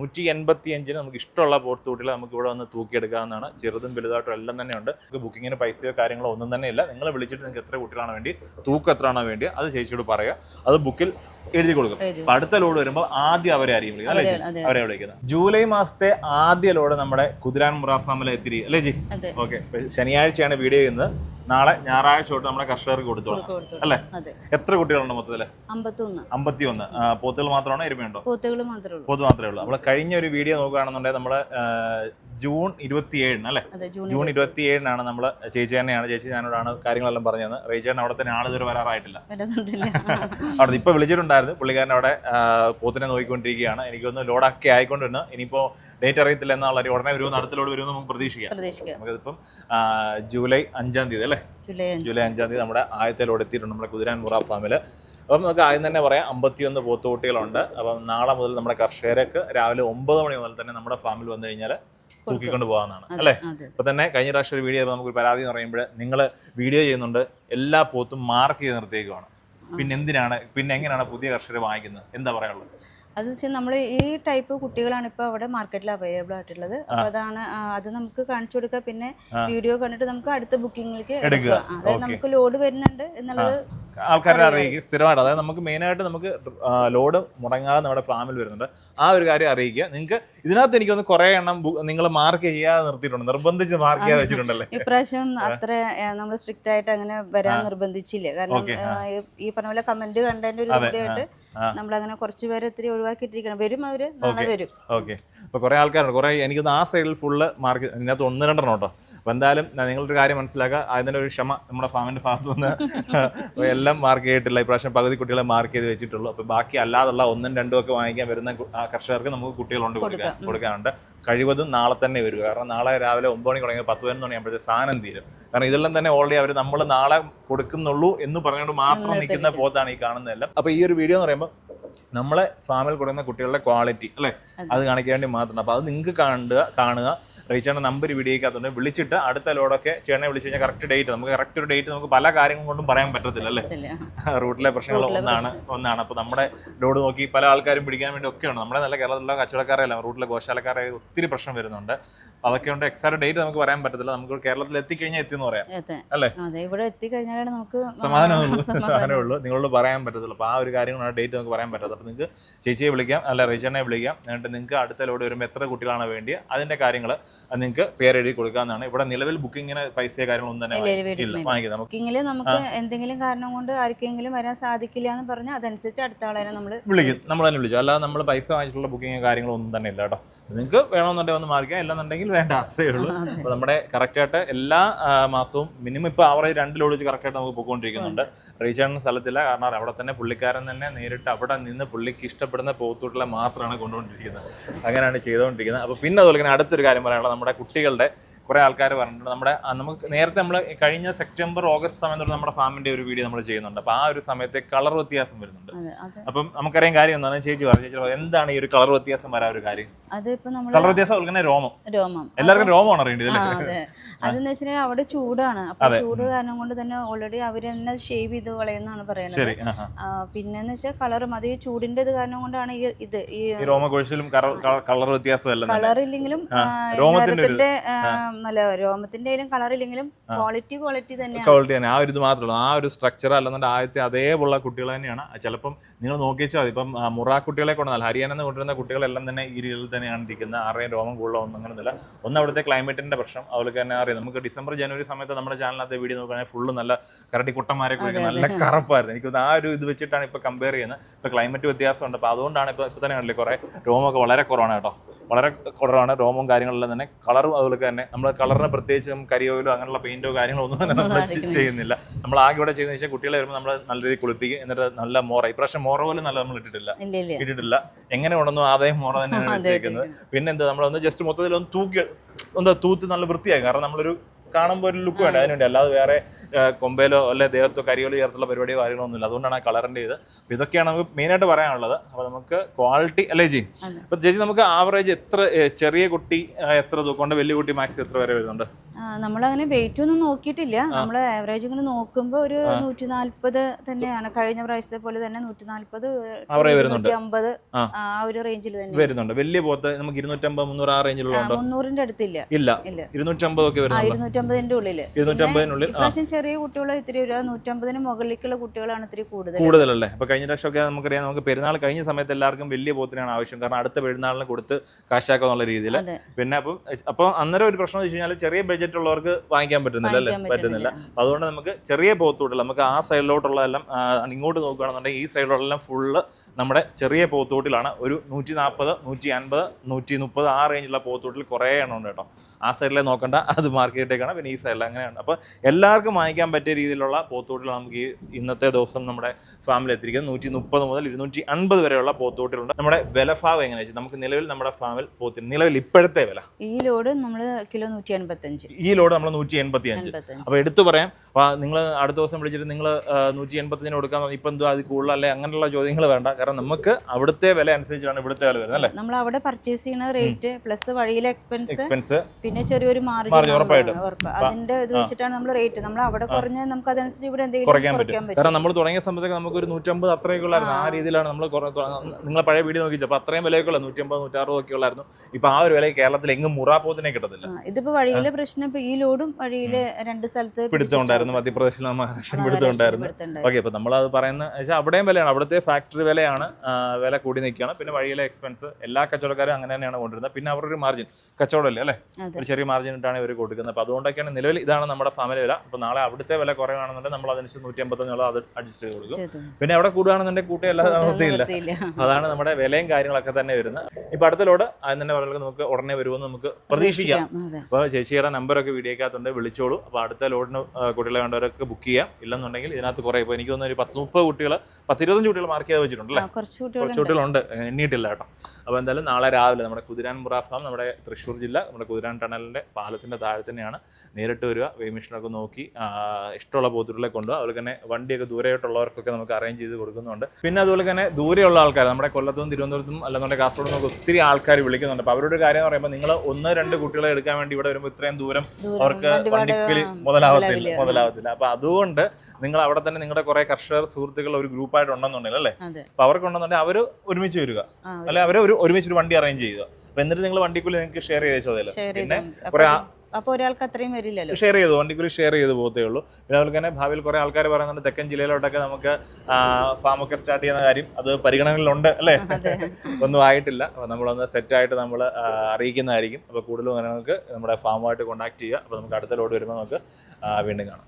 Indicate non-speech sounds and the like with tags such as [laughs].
നൂറ്റി എൺപത്തി അഞ്ചിന് നമുക്ക് ഇഷ്ടമുള്ള പോർത്തുകൂട്ടിൽ നമുക്ക് ഇവിടെ വന്ന് തൂക്കിയെടുക്കാവുന്നതാണ്. ചെറുതും വലുതായിട്ടും എല്ലാം തന്നെ ഉണ്ട് നമുക്ക് ബുക്കിങ്ങിന് പൈസയോ കാര്യങ്ങളോ ഒന്നും തന്നെ ഇല്ല. നിങ്ങൾ വിളിച്ചിട്ട് നിങ്ങൾക്ക് എത്ര കുട്ടികളാണ് വേണ്ടി തൂക്കം എത്രയാണോ വേണ്ടി അത് ചേച്ചിയോട് പറയുക അത് ബുക്കിൽ എഴുതി കൊടുക്കും. അപ്പൊ അടുത്ത ലോഡ് വരുമ്പോൾ ആദ്യം അവരെ ആരെയും വിളിക്കും. അല്ലേ അവരെ വിളിക്കുന്നത്. ജൂലൈ മാസത്തെ ആദ്യ ലോഡ് നമ്മുടെ കുതിരാൻ മുറാഫാമിലെ എത്തിരി. അല്ലേ ജി ഓക്കെ. ശനിയാഴ്ചയാണ് വീഡിയോ ചെയ്യുന്നത്. നാളെ ഞായറാഴ്ച തൊട്ട് നമ്മുടെ കർഷകർക്ക് കൊടുത്തോളാം. അല്ലെ? എത്ര കുട്ടികളുണ്ട് മൊത്തത്തിൽ? അമ്പത്തിയൊന്ന്. പോത്തുകൾ മാത്രമാണോ എരുമയുണ്ടോ? പോത്തുകൾ മാത്രമേ ഉള്ളൂ. പോത്ത് മാത്രമേ ഉള്ളൂ. നമ്മൾ കഴിഞ്ഞ ഒരു വീഡിയോ നോക്കുകയാണെന്നുണ്ടെങ്കിൽ നമ്മൾ ജൂൺ ഇരുപത്തിയേഴിന് അല്ലെ? ജൂൺ ഇരുപത്തിയേഴിനാണ് നമ്മൾ ചേച്ചി തന്നെയാണ്. ചേച്ചി ഞാനോടാണ് കാര്യങ്ങളെല്ലാം പറഞ്ഞത്. റേച്ചേട്ടൻ അവിടെ തന്നെ ആളിതുവരെ വരാറായിട്ടില്ല. അവിടെ ഇപ്പൊ വിളിച്ചിട്ടുണ്ടായിരുന്നു. പുള്ളിക്കാരൻ അവിടെ പോത്തിനെ നോക്കിക്കൊണ്ടിരിക്കുകയാണ്. എനിക്കൊന്ന് ലോഡൊക്കെ ആയിക്കൊണ്ടിരുന്നു. ഇനിയിപ്പോ ഡേറ്റ് അറിയത്തില്ല എന്നുള്ള ഉടനെ ഒരു നടത്തിലോട് വരുമെന്ന് നമുക്ക് പ്രതീക്ഷിക്കാം. നമുക്കിപ്പം ജൂലൈ അഞ്ചാം തീയതി അല്ലേ? ജൂലൈ അഞ്ച്. തീയതി നമ്മുടെ ആദ്യത്തെ ലോഡ് എത്തിയിട്ടുണ്ട് നമ്മുടെ കുതിരാൻ മുറ ഫാമിൽ അപ്പം നമുക്ക് ആദ്യം തന്നെ പറയാം അമ്പത്തിയൊന്ന് പോത്തുകുട്ടികളുണ്ട്. അപ്പം നാളെ മുതൽ നമ്മുടെ കർഷകർക്ക് രാവിലെ ഒമ്പത് മണി മുതൽ തന്നെ നമ്മുടെ ഫാമിൽ വന്നു കഴിഞ്ഞാൽ തൂക്കിക്കൊണ്ട് പോകാമെന്നാണ് അല്ലേ? ഇപ്പൊ തന്നെ കഴിഞ്ഞ പ്രാവശ്യം ഒരു വീഡിയോ നമുക്ക് പരാതി എന്ന് പറയുമ്പോൾ നിങ്ങൾ വീഡിയോ ചെയ്യുന്നുണ്ട് എല്ലാ പോത്തും മാർക്ക് ചെയ്ത് നിർത്തിയേക്കുവാണ്. പിന്നെ എന്തിനാണ് പിന്നെ എങ്ങനെയാണ് പുതിയ കർഷകർ വാങ്ങിക്കുന്നത്? എന്താ പറയാനുള്ളത്? അത് വെച്ചാൽ നമ്മൾ ഈ ടൈപ്പ് കുട്ടികളാണ് ഇപ്പോൾ അവിടെ മാർക്കറ്റിൽ അവൈലബിൾ ആയിട്ടുള്ളത്. അപ്പോൾ അതാണ് അത് നമുക്ക് കാണിച്ചു കൊടുക്കുക പിന്നെ വീഡിയോ കണ്ടിട്ട് നമുക്ക് അടുത്ത ബുക്കിംഗിലേക്ക് എടുക്കുക. അതായത് നമുക്ക് ലോഡ് വരുന്നുണ്ട് എന്നുള്ളത് ആൾക്കാരെ അറിയിക്കുക സ്ഥിരമായിട്ട്. അതായത് നമുക്ക് മെയിനായിട്ട് നമുക്ക് ലോഡ് മുടങ്ങാതെ നമ്മുടെ ഫാമിൽ വരുന്നുണ്ട്. ആ ഒരു കാര്യം അറിയിക്കുക. നിങ്ങൾക്ക് ഇതിനകത്ത് എനിക്ക് ഒന്ന് കുറേ എണ്ണം നിങ്ങൾ മാർക്ക് ചെയ്യാതെ നിർത്തിയിട്ടുണ്ട്. നിർബന്ധിച്ച് മാർക്ക് ചെയ്യാതെ വെച്ചിട്ടുണ്ടല്ലേ? [laughs] ഇപ്രാവശ്യം അത്ര നമ്മൾ സ്ട്രിക്റ്റ് ആയിട്ട് അങ്ങനെ വരാൻ നിർബന്ധിച്ചില്ല. കാരണം ഈ- പറഞ്ഞ പോലെ കമന്റ് കണ്ടതിന്റെ ഒരു ആയിട്ട്. നമ്മളങ്ങനെ കുറച്ച് പേരെ ഇത്തിരി ഒഴിവാക്കിയിട്ടിരിക്കണം. വരും അവർ? നാളെ. വരും. ഓക്കെ. അപ്പോൾ കുറേ ആൾക്കാരുണ്ട്. കുറേ എനിക്കൊന്ന് ആ സൈഡിൽ ഫുള്ള് മാർക്ക് ഇതിനകത്ത് ഒന്ന് രണ്ടെണ്ണം കേട്ടോ. അപ്പോൾ എന്തായാലും ഞാൻ നിങ്ങളൊരു കാര്യം മനസ്സിലാക്കുക. അതിന്റെ ഒരു ക്ഷമ നമ്മുടെ ഫാമിന്റെ ഭാഗത്ത് നിന്ന് [laughs] എല്ലാം മാർക്ക് ചെയ്തിട്ടില്ല. ഇപ്രാവശ്യം പകുതി കുട്ടികളെ മാർക്ക് ചെയ്ത് വെച്ചിട്ടുള്ളൂ. അപ്പോൾ ബാക്കി അല്ലാതുള്ള ഒന്നും രണ്ടും ഒക്കെ വാങ്ങിക്കാൻ വരുന്ന കർഷകർക്ക് നമുക്ക് കുട്ടികളുണ്ട് കൊടുക്കാൻ കൊടുക്കാനുണ്ട്. കഴിവതും നാളെ തന്നെ വരും. കാരണം നാളെ രാവിലെ ഒമ്പത് മണി തുടങ്ങി പത്ത് മണി മണിയാകുമ്പോഴത്തെ സാധനം തീരും. കാരണം ഇതെല്ലാം തന്നെ ഓൾറെഡി അവർ നമ്മൾ നാളെ കൊടുക്കുന്നുള്ളൂ എന്ന് പറഞ്ഞുകൊണ്ട് മാത്രം നിൽക്കുന്ന പോത്താണ് ഈ കാണുന്നതെല്ലാം. അപ്പോൾ ഈ ഒരു വീഡിയോ എന്ന് പറയുമ്പോൾ നമ്മളെ ഫാമിൽ കൊടുക്കുന്ന കുട്ടികളുടെ ക്വാളിറ്റി അല്ലേ? അത്. കാണിക്കാൻ വേണ്ടി മാത്രം. അപ്പോൾ അത് നിങ്ങൾക്ക് കാണുക കാണുക. റീച്ചേണ്ട നമ്പർ വീഡിയോക്കകത്തുണ്ട് വിളിച്ചിട്ട് അടുത്ത ലോഡൊക്കെ ചേട്ടനെ വിളിച്ചു കഴിഞ്ഞാൽ കറക്റ്റ് ഡേറ്റ് നമുക്ക് കറക്റ്റ് ഒരു ഡേറ്റ് നമുക്ക് പല കാര്യങ്ങൾ കൊണ്ടും പറയാൻ പറ്റത്തില്ല അല്ലേ? റൂട്ടിലെ പ്രശ്നങ്ങൾ ഒന്നാണ് ഒന്നാണ്. അപ്പോൾ നമ്മുടെ ലോഡ് നോക്കി പല ആൾക്കാരും പിടിക്കാൻ വേണ്ടി ഒക്കെയാണ് നമ്മുടെ നല്ല കേരളത്തിലുള്ള കച്ചവടക്കാരെയല്ല റൂട്ടിലെ ഗോശാലക്കാരെ ഒത്തിരി പ്രശ്നം വരുന്നുണ്ട്. അതൊക്കെ ഉണ്ട്. എക്സാക്ട് ഡേറ്റ് നമുക്ക് പറയാൻ പറ്റത്തില്ല. നമുക്ക് കേരളത്തിൽ എത്തിക്കഴിഞ്ഞാൽ എത്തിയെന്ന് പറയാം അല്ലേ? ഇവിടെ എത്തിക്കഴിഞ്ഞാലാണ് നമുക്ക് സമാധാനമുള്ളൂ സമാധാനം. സമാധാനമേ നിങ്ങളോട് പറയാൻ പറ്റത്തുള്ളൂ അപ്പോൾ ആ ഒരു കാര്യങ്ങളാണ് ഡേറ്റ് നമുക്ക് പറയാൻ പറ്റാത്തത്. അപ്പോൾ നിങ്ങൾക്ക് ചേച്ചിയെ വിളിക്കാം അല്ല റീച്ചറിനെ വിളിക്കാം. എന്നിട്ട് നിങ്ങൾക്ക് അടുത്ത ലോഡ് വരുമ്പോൾ എത്ര കുട്ടികളാണ് വേണ്ടി അതിന്റെ കാര്യങ്ങൾ നിങ്ങൾക്ക് പേര് എഴുതി കൊടുക്കാന്നാണ് ഇവിടെ നിലവിൽ ബുക്കിങ്ങിന് പൈസ കാര്യങ്ങളൊന്നും തന്നെ ഇല്ല, ഇല്ല, വാങ്ങി- ഇല്ല. ഇല്ല. വാങ്ങിക്കുന്നത് നമുക്ക് ബുക്കിങ്ങിൽ നമുക്ക് എന്തെങ്കിലും കാരണം കൊണ്ട് ആർക്കെങ്കിലും വരാൻ സാധിക്കില്ല എന്ന് പറഞ്ഞാൽ അതനുസരിച്ച് അടുത്ത ആളെ നമ്മൾ വിളിക്കും. നമ്മൾ തന്നെ വിളിച്ചു അല്ലാതെ നമ്മൾ പൈസ വാങ്ങിച്ചിട്ടുള്ള ബുക്കിംഗ് കാര്യങ്ങളൊന്നും ഒന്നും തന്നെ ഇല്ല കേട്ടോ. നിങ്ങൾക്ക് വേണമെന്നുണ്ടെങ്കിൽ ഒന്ന് മാറിക്കാം. ഇല്ലെന്നുണ്ടെങ്കിൽ വേണ്ട. അത്രേ ഉള്ളൂ. അപ്പൊ നമ്മുടെ കറക്റ്റായിട്ട് എല്ലാ മാസവും മിനിമം ഇപ്പോൾ ആവറേജ് രണ്ട് ലോഡ് വെച്ച് കറക്റ്റായിട്ട് നമുക്ക് പോയിക്കൊണ്ടിരിക്കുന്നുണ്ട് റീചാർജ് ചെയ്യുന്ന സ്ഥലത്തില്ല. കാരണം അവിടെ തന്നെ പുള്ളിക്കാരൻ തന്നെ നേരിട്ട് അവിടെ നിന്ന് പുള്ളിക്ക് ഇഷ്ടപ്പെടുന്ന പോത്തൂട്ടിലെ മാത്രമാണ് കൊണ്ടുകൊണ്ടിരിക്കുന്നത് അങ്ങനെയാണ് ചെയ്തുകൊണ്ടിരിക്കുന്നത് അപ്പൊ പിന്നെ അതുപോലെ തന്നെ അടുത്തൊരു കാര്യം പറയാനുള്ളത് നമ്മുടെ കുട്ടികളുടെ കുറേ ആൾക്കാർ പറഞ്ഞിട്ടുണ്ട്. നമ്മുടെ നമുക്ക് നേരത്തെ നമ്മൾ കഴിഞ്ഞ സെപ്റ്റംബർ ഓഗസ്റ്റ് സമയം തൊട്ട് നമ്മുടെ ഫാമിന്റെ ഒരു വീഡിയോ നമ്മൾ ചെയ്യുന്നുണ്ട്. അപ്പോൾ ആ ഒരു സമയത്ത് കളർ വ്യത്യാസം വരുന്നുണ്ട്. അപ്പം നമുക്കറിയാം കാര്യം എന്താണ് ചേച്ചി പറഞ്ഞു ചേച്ചി എന്താണ് ഈ ഒരു കളർ വ്യത്യാസം വരാ ഒരു കാര്യം? കളർ വ്യത്യാസം അതുപോലെ രോമം. രോമം. എല്ലാവർക്കും രോമമാണ് അറിയേണ്ടത് അതെന്ന് വെച്ചിട്ടുണ്ടെങ്കിൽ അവിടെ ചൂടാണ്. അപ്പൊ ചൂട് കാരണം കൊണ്ട് തന്നെ ഓൾറെഡി അവർ തന്നെ ഷേവ് ചെയ്ത് കളയുന്നതാണ് പറയുന്നത് പിന്നെന്ന് വെച്ചാൽ കളറും അത് ഈ ചൂടിന്റെ ഇത് കാരണം കൊണ്ടാണ് ഈ ഇത് ഈ റോമ രോമ കൊഴിച്ചിലും കളർ വ്യത്യാസം എല്ലാം തന്നെ കളർ ഇല്ലെങ്കിലും രോമത്തിന്റെ അല്ല രോമത്തിന്റെ കളർ ഇല്ലെങ്കിലും ക്വാളിറ്റി ക്വാളിറ്റി തന്നെ ക്വാളിറ്റി തന്നെ. ആ ഒരു ഇത് മാത്രമേ ഉള്ളൂ. ആ ഒരു സ്ട്രക്ചർ അല്ലെന്നുണ്ടെങ്കിൽ ആദ്യത്തെ അതേപോലുള്ള കുട്ടികൾ തന്നെയാണ്. ചിലപ്പം നിങ്ങൾ നോക്കിയാൽ മതി. ഇപ്പം മുറാ കുട്ടികളെ കൊണ്ടുവന്നാൽ ഹരിയാന എന്ന് കൊണ്ടുവരുന്ന കുട്ടികളെല്ലാം തന്നെ ഈ രീതിയിൽ തന്നെയാണ് ഇരിക്കുന്നത് ആരുടെയും രോമം കൂടുതലോ ഒന്നും അങ്ങനെയൊന്നുമില്ല. ഒന്ന് അവിടുത്തെ ക്ലൈമറ്റിന്റെ പ്രശ്നം. അതുപോലെ തന്നെ അറിയാം നമുക്ക് ഡിസംബർ ജനുവരി സമയത്ത് നമ്മുടെ ചാനലിനകത്തെ വീഡിയോ നോക്കുകയാണെങ്കിൽ ഫുള്ള് നല്ല കരടി കുട്ടന്മാരെ കുറിച്ച് നല്ല കറപ്പായിരുന്നു. എനിക്ക് ആ ഒരു ഇത് വെച്ചിട്ടാണ് ഇപ്പോൾ കമ്പയർ ചെയ്യുന്നത്. ഇപ്പോൾ ക്ലൈമറ്റ് വ്യത്യാസമുണ്ട്. അപ്പോൾ അതുകൊണ്ടാണ് ഇപ്പോൾ ഇപ്പോൾ തന്നെ കണ്ടില്ലേ കുറേ രോമൊക്കെ വളരെ കുറവാണ് കേട്ടോ. വളരെ കുറവാണ് രോമവും കാര്യങ്ങളെല്ലാം തന്നെ. കളറും അതുപോലെ തന്നെ. നമ്മൾ കളറിനെ പ്രത്യേകിച്ച് കരിയോയിലോ അങ്ങനെയുള്ള പെയിന്റോ കാര്യങ്ങളോ ഒന്നും തന്നെ നമ്മൾ. ചെയ്യുന്നില്ല. നമ്മൾ ആകെ ഇവിടെ ചെയ്യുന്ന വെച്ചാൽ കുട്ടികളെ വരുമ്പോൾ നമ്മൾ നല്ല രീതിയിൽ കുളിപ്പിക്കുക എന്നിട്ട് നല്ല മോറ ഇപ്രാവശ്യം മോറ പോലും നല്ല നമ്മൾ ഇട്ടിട്ടില്ല. ഇട്ടിട്ടില്ല. എങ്ങനെ ഉണ്ടെന്നോ അതേ മോറ [laughs] തന്നെയാണ് വെച്ചേക്കുന്നത്. പിന്നെ എന്താ നമ്മളൊന്ന് ജസ്റ്റ് മൊത്തത്തിൽ ഒന്ന് തൂക്കി എന്താ തൂത്ത് നല്ല വൃത്തിയായി കാരണം നമ്മളൊരു കാണുമ്പോൾ ഒരു ലുക്ക് വേണ്ട. അതിനുണ്ട് അല്ലാതെ വേറെ കൊമ്പയിലോ അല്ലെ ദേഹത്തോ കരിയോലോ ചേർത്തുള്ള പരിപാടിയോ കാര്യങ്ങളോ ഒന്നുമില്ല. അതുകൊണ്ടാണ് ആ കളറിന്റെ ഇത്. അപ്പൊ ഇതൊക്കെയാണ് നമുക്ക് മെയിനായിട്ട് പറയാനുള്ളത്. അപ്പൊ നമുക്ക് ക്വാളിറ്റി അല്ലേ ജി? അപ്പോൾ അപ്പൊ ചേച്ചി നമുക്ക് ആവറേജ് എത്ര ചെറിയ കുട്ടി എത്ര തൂക്കൊണ്ട് വലിയ കുട്ടി മാക്സിമം എത്ര വരെ വരുന്നുണ്ട്? നമ്മളങ്ങനെ വെയിറ്റ് ഒന്നും നോക്കിയിട്ടില്ല. നമ്മൾ ആവറേജ് ഇങ്ങനെ നോക്കുമ്പോൾ ഒരു നൂറ്റി നാല്പത് തന്നെയാണ്. കഴിഞ്ഞ പ്രാവശ്യത്തെ പോലെ തന്നെ നൂറ്റി നാല്പത് വരുന്നുണ്ട്. അമ്പത് ആ. ഒരു റേഞ്ചിൽ തന്നെ. വരുന്നുണ്ട്. വലിയ പോത്ത് നമുക്ക് ഇരുന്നൂറ്റമ്പത് മുന്നൂറ് ആ റേഞ്ചിലുണ്ടോ മുന്നൂറിന്റെ അടുത്തില്ല. ഇല്ല. ഇരുന്നൂറ്റമ്പത് ഒക്കെ വരുന്നുണ്ട്? ഇരുന്നൂറ്റമ്പതിന്റെ ഉള്ളിൽ ഇരുന്നൂറ്റമ്പതിനുള്ളിൽ പ്രാവശ്യം ചെറിയ കുട്ടികൾ ഇത്തിരി ഒരു നൂറ്റമ്പതിന് മുകളിലേക്കുള്ള കുട്ടികളാണ് ഇത്തിരി കൂടുതൽ കൂടുതലല്ലേ? അപ്പൊ കഴിഞ്ഞ പ്രാവശ്യമൊക്കെ നമുക്കറിയാം നമുക്ക് പെരുന്നാൾ കഴിഞ്ഞ സമയത്ത് എല്ലാവർക്കും വലിയ പോത്തിനാണ് ആവശ്യം. കാരണം അടുത്ത പെരുന്നാളിന് കൊടുത്ത് കാശാക്കുക എന്നുള്ള രീതിയിൽ പിന്നെ അപ്പം അപ്പോൾ അന്നേരം ഒരു പ്രശ്നം വെച്ച് കഴിഞ്ഞാൽ ചെറിയ ബഡ്ജറ്റ് ഉള്ളവർക്ക് വാങ്ങിക്കാൻ പറ്റുന്നില്ല അല്ലേ? പറ്റുന്നില്ല. പറ്റുന്നില്ല. അതുകൊണ്ട് നമുക്ക് ചെറിയ പോത്തൂട്ടിൽ നമുക്ക് ആ സൈഡിലോട്ടുള്ള എല്ലാം ഇങ്ങോട്ട് നോക്കുകയാണെന്നുണ്ടെങ്കിൽ ഈ സൈഡിലോട്ടെല്ലാം ഫുള്ള് നമ്മുടെ ചെറിയ പോത്തൂട്ടിലാണ് ഒരു നൂറ്റി നാൽപ്പത് നൂറ്റി അൻപത് നൂറ്റി മുപ്പത് ആ റേഞ്ചുള്ള പോത്തൂട്ടിൽ കുറേ എണ്ണം ഉണ്ട് കേട്ടോ. ആ സൈഡിലെ നോക്കണ്ട അത് മാർക്കറ്റിലേക്കാണ് പിന്നെ ഈ സൈഡിൽ അങ്ങനെയാണ്. അപ്പോൾ എല്ലാവർക്കും വാങ്ങിക്കാൻ പറ്റിയ രീതിയിലുള്ള പോത്തോട്ടിലാണ് നമുക്ക് ഈ ഇന്നത്തെ ദിവസം നമ്മുടെ ഫാമിൽ എത്തിയിരിക്കുന്നത്. നൂറ്റി മുപ്പത് മുതൽ ഇരുന്നൂറ്റി അൻപത് വരെയുള്ള പോത്തോട്ടിലുണ്ട് നമ്മുടെ വിലഭാവം എങ്ങനെയാ നമുക്ക് നിലവിൽ നമ്മുടെ ഫാമിൽ പോത്തിന് നിലവിൽ ഇപ്പോഴത്തെ വില. ഈ ലോഡ് നമ്മൾ കിലോ നൂറ്റി എൺപത്തഞ്ച് ഈ ലോഡ് നമ്മൾ നൂറ്റി എൺപത്തി അഞ്ച് അപ്പോൾ എടുത്തു പറയാം. നിങ്ങൾ അടുത്ത ദിവസം വിളിച്ചിട്ട് നിങ്ങൾ നൂറ്റി എൺപത്തഞ്ചിന് കൊടുക്കാൻ ഇപ്പം എന്തോ അത് കൂടുതൽ അല്ലെ അങ്ങനെയുള്ള ചോദ്യങ്ങൾ വേണ്ട. കാരണം നമുക്ക് അവിടുത്തെ വില അനുസരിച്ചാണ് ഇവിടുത്തെ വില വരുന്നത് അല്ലേ? നമ്മൾ അവിടെ പർച്ചേസ് ചെയ്യുന്ന റേറ്റ് പ്ലസ് വഴിയിലെ എക്സ്പെൻസ് എക്സ്പെൻസ് പിന്നെ ചെറിയൊരു മാർജിൻ ഉറപ്പായിട്ടും. അതിന്റെ ഇത് വെച്ചിട്ടാണ് നമ്മൾ റേറ്റ് നമ്മൾ അവിടെ കുറഞ്ഞ നമുക്ക് അതനുസരിച്ച് ഇവിടെ എന്തെങ്കിലും കുറയ്ക്കാൻ കുറയ്ക്കാൻ പറ്റും. കാരണം നമ്മൾ തുടങ്ങിയ സമയത്തൊക്കെ നമുക്ക് ഒരു നൂറ്റമ്പത് അത്രയൊക്കെ ഉള്ളായിരുന്നു. ആ രീതിയിലാണ് നമ്മൾ നിങ്ങൾ പഴയ വീഡിയോ നോക്കി അപ്പോൾ അത്രയും വിലയൊക്കെ ഉള്ള നൂറ്റമ്പത് നൂറ്ററുപത് ഒക്കെ ഉള്ളായിരുന്നു. ഇപ്പൊ ആ ഒരു വില കേരളത്തിൽ എങ്ങും മുറാപ്പോത്തിനെ കിട്ടത്തില്ല. ഇതിപ്പോ വഴിയിലെ പ്രശ്നം ഇപ്പൊ ഈ ലോഡും വഴിയിലെ രണ്ട് സ്ഥലത്ത് പിടുത്തമുണ്ടായിരുന്നു മധ്യപ്രദേശിലും മഹാരാഷ്ട്രം പിടുത്തമുണ്ടായിരുന്നു. ഓക്കെ ഇപ്പൊ അത് പറയുന്ന വെച്ചാൽ അവിടെയും വിലയാണ്. അവിടുത്തെ ഫാക്ടറി വിലയാണ്. വില കൂടി നിൽക്കുകയാണ്. പിന്നെ വഴിയിലെ എക്സ്പെൻസ് എല്ലാ കച്ചവടക്കാരും അങ്ങനെ തന്നെയാണ് കൊണ്ടിരുന്നത് പിന്നെ അവരുടെ ഒരു മാർജിൻ കച്ചവടമല്ലേ അല്ലേ. ഒരു ചെറിയ മാർജിൻ ഇട്ടാണ് ഇവർ കൊടുക്കുന്നത്. അപ്പോൾ അതുകൊണ്ടൊക്കെയാണ് നിലവിൽ ഇതാണ് നമ്മുടെ ഫാമിലി വില. അപ്പോൾ നാളെ അവിടുത്തെ വില കുറയുകയാണെന്നുണ്ടെങ്കിൽ നമ്മൾ അതനുസരിച്ച് നൂറ്റി അമ്പത്തഞ്ചോളം അത് അഡ്ജസ്റ്റ് ചെയ്ത് കൊടുക്കും. പിന്നെ അവിടെ കൂടുകയാണെന്നുണ്ടെങ്കിൽ കൂട്ടി എല്ലാ നിർത്തിയില്ല. അതാണ് നമ്മുടെ വിലയും കാര്യങ്ങളൊക്കെ തന്നെ വരുന്നത്. ഇപ്പോൾ അടുത്ത ലോഡ് തന്നെ പറഞ്ഞാൽ നമുക്ക് ഉടനെ വരുമെന്ന് നമുക്ക് പ്രതീക്ഷിക്കാം. അപ്പോൾ ചേച്ചിയുടെ നമ്പറൊക്കെ വീഡിയോക്കകത്തുണ്ട്. വിളിച്ചോളൂ. അപ്പോൾ അടുത്ത ലോഡിന് കുട്ടികളെ വേണ്ടവരൊക്കെ ബുക്ക് ചെയ്യാം. ഇല്ലെന്നുണ്ടെങ്കിൽ ഇതിനകത്ത് കുറേ ഇപ്പോൾ എനിക്ക് തോന്നുന്നു ഒരു പത്ത് മുപ്പത് കുട്ടികൾ പത്തിരുപത്തഞ്ച് കുട്ടികൾ മാർക്ക് ചെയ്ത് വെച്ചിട്ടുണ്ട് അല്ലേ കുറച്ച് കുട്ടികളുണ്ട്. എണ്ണിയിട്ടില്ല കേട്ടോ. അപ്പോൾ എന്തായാലും നാളെ രാവിലെ നമ്മുടെ കുതിരാൻ മുറാഫാം നമ്മുടെ തൃശ്ശൂർ ജില്ല നമ്മുടെ കുതിരാൻ ടണലിന്റെ പാലത്തിന്റെ താഴെ തന്നെയാണ് നേരിട്ട് വരിക. വേമിഷനൊക്കെ നോക്കി ഇഷ്ടമുള്ള പോത്തൂരിലേക്ക് കൊണ്ടുപോകുക അതുപോലെ തന്നെ വണ്ടിയൊക്കെ ദൂരെയായിട്ടുള്ളവർക്കൊക്കെ നമുക്ക് അറേഞ്ച് ചെയ്ത് കൊടുക്കുന്നുണ്ട്. പിന്നെ അതുപോലെ തന്നെ ദൂരെയുള്ള ആൾക്കാർ നമ്മുടെ കൊല്ലത്തും തിരുവനന്തപുരത്തും നമ്മുടെ കാസർഗോഡ് നമുക്ക് ഒത്തിരി ആൾക്കാർ വിളിക്കുന്നുണ്ട്. അപ്പോൾ അവരുടെ കാര്യം എന്ന് പറയുമ്പോൾ നിങ്ങൾ ഒന്ന് രണ്ട് കുട്ടികളെ എടുക്കാൻ വേണ്ടി ഇവിടെ വരുമ്പോൾ ഇത്രയും ദൂരം അവർക്ക് വണ്ടിക്കൂലി മുതലാവത്തില്ല മുതലാവത്തില്ല. അപ്പോൾ അതുകൊണ്ട് നിങ്ങൾ അവിടെ തന്നെ നിങ്ങളുടെ കുറേ കർഷകർ സുഹൃത്തുക്കൾ ഒരു ഗ്രൂപ്പായിട്ട് ഉണ്ടെന്നുണ്ടെങ്കിൽ അല്ലേ? അപ്പോൾ അവർക്കുണ്ടെന്നുണ്ടെങ്കിൽ അവർക്ക് ഉണ്ടെന്നുണ്ടെങ്കിൽ അവർ ഒരുമിച്ച് വരിക. അല്ലെ അവർ ഒരു ഒരുമിച്ച് ഒരു വണ്ടി അറേഞ്ച് ചെയ്യുക. അപ്പൊ എന്നിട്ട് നിങ്ങൾ വണ്ടിക്കൂലി നിങ്ങൾക്ക് ഷെയർ ചെയ്ത് ചോദ്യമല്ലോ പിന്നെ കുറെ അപ്പൊ ഒരാൾക്ക് അത്രയും വരില്ലല്ലോ. ഷെയർ ചെയ്തു. വണ്ടിക്കൂലി ഷെയർ ചെയ്ത് പോകത്തേ ഉള്ളൂ. പിന്നെ അതുപോലെ തന്നെ ഭാവിയിൽ കുറെ ആൾക്കാർ പറയുന്നുണ്ട് തെക്കൻ ജില്ലയിലോട്ടൊക്കെ നമുക്ക് ഫാമൊക്കെ സ്റ്റാർട്ട് ചെയ്യുന്ന കാര്യം അത് പരിഗണനയിലുണ്ട് അല്ലേ? [laughs] ഒന്നും ആയിട്ടില്ല. അപ്പോൾ നമ്മളൊന്ന് സെറ്റായിട്ട് നമ്മൾ അറിയിക്കുന്നതായിരിക്കും. അപ്പോൾ കൂടുതലും നിങ്ങൾക്ക് നമ്മുടെ ഫാമുമായിട്ട് കോൺടാക്ട് ചെയ്യുക. അപ്പോൾ നമുക്ക് അടുത്ത ലോഡ് വരുമ്പോൾ നമുക്ക് വീണ്ടും കാണാം.